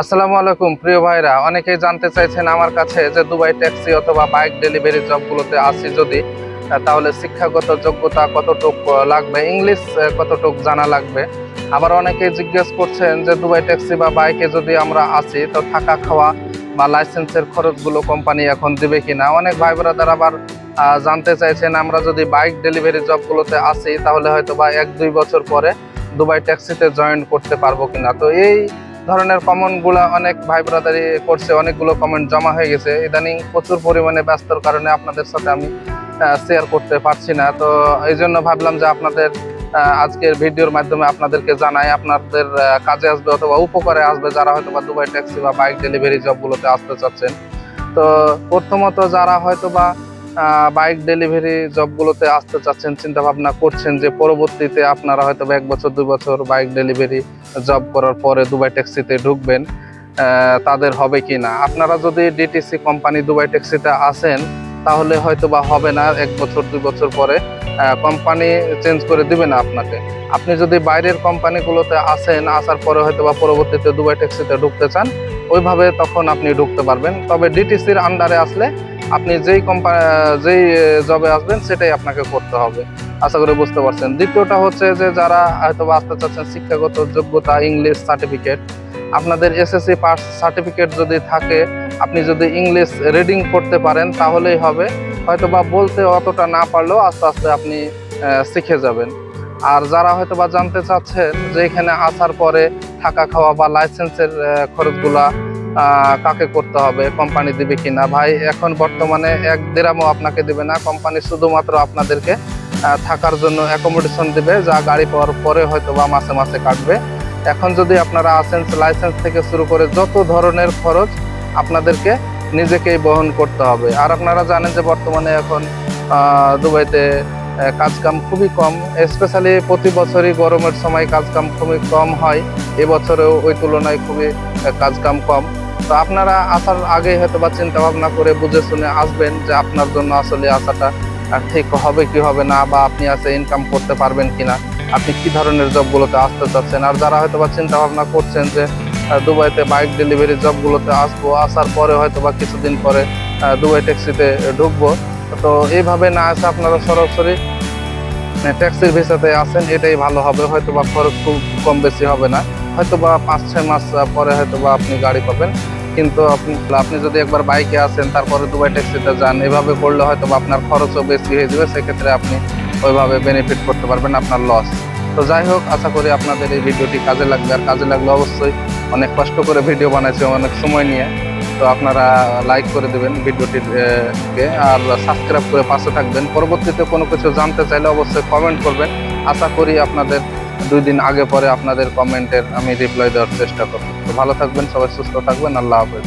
আসসালামু আলাইকুম, প্রিয় ভাইরা। অনেকেই জানতে চাইছেন আমার কাছে যে দুবাই ট্যাক্সি অথবা বাইক ডেলিভারি জবগুলোতে আসি যদি তাহলে শিক্ষাগত যোগ্যতা কতটুক লাগবে? ইংলিশ কতটুক জানা লাগবে? আবার অনেকেই জিজ্ঞেস করছেন যে দুবাই ট্যাক্সি বা বাইকে যদি আমরা আসি, তো থাকা খাওয়া বা লাইসেন্সের খরচগুলো কোম্পানি এখন দিবে কিনা? অনেক ভাই ব্রাদার আবার জানতে চাইছেন আমরা যদি বাইক ডেলিভারি জবগুলোতে আসি, তাহলে হয়তো বা এক দুই বছর পরে দুবাই ট্যাক্সিতে জয়েন করতে পারব কিনা? তো এই ধরনের কমেন্টগুলো অনেক ভাই ব্রাদারি করছে, অনেকগুলো কমেন্ট জমা হয়ে গেছে। ইদানিং প্রচুর পরিমাণে ব্যস্তর কারণে আপনাদের সাথে আমি শেয়ার করতে পারছি না। তো এই জন্য ভাবলাম যে আপনাদের আজকের ভিডিওর মাধ্যমে আপনাদেরকে জানাই, আপনাদের কাজে আসবে অথবা উপকারে আসবে যারা হয়তো বা দুবাই ট্যাক্সি বা বাইক ডেলিভারি জবগুলোতে আসতে চাচ্ছেন। তো প্রথমত যারা হয়তো বা বাইক ডেলিভারি জবগুলোতে আসতে চাচ্ছেন চিন্তা ভাবনা করছেন যে পরবর্তীতে আপনারা হয়তো এক বছর, দুই বছর বাইক ডেলিভারি জব করার পরে দুবাই ট্যাক্সিতে ঢুকবেন তাদের হবে কি না? আপনারা যদি ডিটিসি কোম্পানি দুবাই ট্যাক্সিতে আসেন, তাহলে হয়তো বা হবে না এক বছর, দুই বছর পরে কোম্পানি চেঞ্জ করে দিবে না আপনাকে। আপনি যদি বাইরের কোম্পানিগুলোতে আসেন, আসার পরে হয়তো বা পরবর্তীতে দুবাই ট্যাক্সিতে ঢুকতে চান, ওইভাবে তখন আপনি ঢুকতে পারবেন। তবে ডিটিসির আন্ডারে আসলে আপনি যেই কোম্পানি যেই জবে আসবেন, সেটাই আপনাকে করতে হবে। আশা করি বুঝতে পারছেন। দ্বিতীয়টা হচ্ছে যে, যারা হয়তো আসতে চাচ্ছেন শিক্ষাগত যোগ্যতা ইংলিশ সার্টিফিকেট আপনাদের এসএসসি পাস সার্টিফিকেট যদি থাকে, আপনি যদি ইংলিশ রিডিং করতে পারেন, তাহলেই হবে। হয়তো বা বলতে অতটা না পারলেও আস্তে আস্তে আপনি শিখে যাবেন। আর যারা হয়তো বা জানতে চাচ্ছেন যে, এখানে আসার পরে থাকা খাওয়া বা লাইসেন্সের খরচগুলা কাকে করতে হবে কোম্পানি দিবে কিনা? ভাই, এখন বর্তমানে এক দেরামও আপনাকে দিবে না। কোম্পানি শুধুমাত্র আপনাদেরকে থাকার জন্য অ্যাকোমোডেশন দিবে, যা গাড়ি পাওয়ার পরে হয়তো বা মাসে মাসে কাটবে। এখন যদি আপনারা আসেন লাইসেন্স থেকে শুরু করে যত ধরনের খরচ আপনাদেরকে নিজেকেই বহন করতে হবে। আর আপনারা জানেন যে বর্তমানে এখন দুবাইতে কাজকাম খুবই কম। স্পেশালি প্রতি বছরই গরমের সময় কাজকাম খুবই কম হয়। এবছরেও ওই তুলনায় খুবই কাজকাম কম। তো আপনারা আসার আগে হয়তো বা চিন্তা ভাবনা করে বুঝে শুনে আসবেন যে আপনার জন্য আসলে আসাটা ঠিক হবে কি হবে না বা আপনি আসে ইনকাম করতে পারবেন কিনা। আপনি কি ধরনের জবগুলোতে আসতে চাচ্ছেন? আর যারা হয়তো বা চিন্তা ভাবনা করছেন যে দুবাইতে বাইক ডেলিভারি জবগুলোতে আসব, আসার পরে হয়তো বা কিছুদিন পরে দুবাই ট্যাক্সিতে ঢুকবো, তো এইভাবে না আসে আপনারা সরাসরি ট্যাক্সির ভিসাতে আসেন, এটাই ভালো হবে। হয়তো বা খরচ খুব কম বেশি হবে না। হয়তো বা পাঁচ ছয় মাস পরে হয়তো বা আপনি গাড়ি পাবেন। কিন্তু আপনি আপনি যদি একবার বাইকে আসেন, তারপরে দুবাই ট্যাক্সিতে যান, এভাবে করলে হয়তো বা আপনার খরচও বেশি হয়ে যাবে। সেক্ষেত্রে আপনি ওইভাবে বেনিফিট করতে পারবেন আপনার লস তো যাই হোক, আশা করি আপনাদের এই ভিডিওটি কাজে লাগবে। আর কাজে লাগলে অবশ্যই অনেক কষ্ট করে ভিডিও বানাইছি, অনেক সময় নিয়ে। তো আপনারা লাইক করে দেবেন ভিডিওটিকে আর সাবস্ক্রাইব করে পাশে থাকবেন। পরবর্তীতে কোনো কিছু জানতে চাইলে অবশ্যই কমেন্ট করবেন। আশা করি আপনাদের দুই দিন আগে পরে আপনাদের কমেন্টের আমি রিপ্লাই দেওয়ার চেষ্টা করব। তো ভালো থাকবেন, সবাই সুস্থ থাকবেন, আল্লাহ হাফেজ।